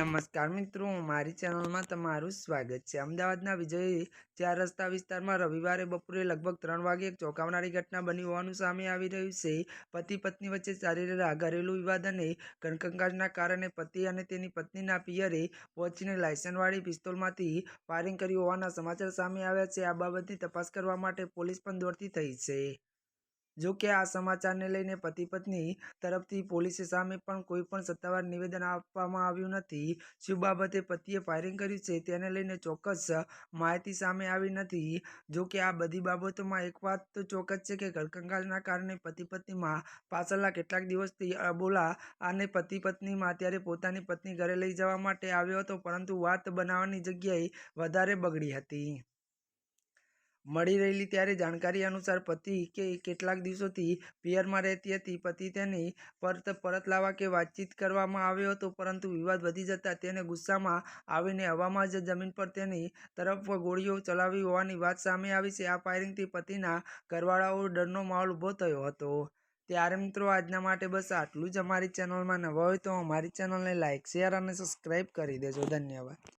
નમસ્કાર મિત્રો, મારી ચેનલમાં તમારું સ્વાગત છે. અમદાવાદના વિજય ચાર રસ્તા વિસ્તારમાં રવિવારે બપોરે લગભગ ત્રણ વાગે એક ચોંકાવનારી ઘટના બની હોવાનું સામે આવી રહ્યું છે. પતિ પત્ની વચ્ચે ચાલી રહેલા ઘરેલું વિવાદ અને કણકંકાજના કારણે પતિ અને તેની પત્નીના પિયરે પહોંચીને લાયસન્સવાળી પિસ્તોલમાંથી ફાયરિંગ કર્યું હોવાના સમાચાર સામે આવ્યા છે. આ બાબતની તપાસ કરવા માટે પોલીસ પણ દોડતી થઈ છે. જો કે આ સમાચારને લઈને પતિ પત્ની તરફથી પોલીસ સામે પણ કોઈ પણ સત્તાવાર નિવેદન આપવામાં આવ્યું નથી. શું બાબતે પતિએ ફાયરિંગ કર્યું છે તેને લઈને ચોક્કસ માહિતી સામે આવી નથી. જો કે આ બધી બાબતોમાં એક વાત તો ચોક્કસ છે કે ઘરકંકાલના કારણે પતિ પત્નીમાં પાછળના કેટલાક દિવસથી અબોલા અને પતિ પત્નીમાં ત્યારે પોતાની પત્ની ઘરે લઈ જવા માટે આવ્યો હતો, પરંતુ વાત બનાવવાની જગ્યાએ વધારે બગડી હતી. મળી રહેલી ત્યારે જાણકારી અનુસાર પતિ કે કેટલાક દિવસોથી પિયરમાં રહેતી હતી. પતિ તેની પરત પરત લાવવા કે વાતચીત કરવામાં આવ્યો હતો, પરંતુ વિવાદ વધી જતા તેને ગુસ્સામાં આવીને હવામાં જ જમીન પર તેની તરફ ગોળીઓ ચલાવી હોવાની વાત સામે આવી છે. આ ફાયરિંગથી પતિના ઘરવાળાઓ ડરનો માહોલ ઊભો થયો હતો. ત્યારે મિત્રો, આજના માટે બસ આટલું જ. અમારી ચેનલમાં નવા હોય તો અમારી ચેનલને લાઇક શેર અને સબસ્ક્રાઈબ કરી દેજો. ધન્યવાદ.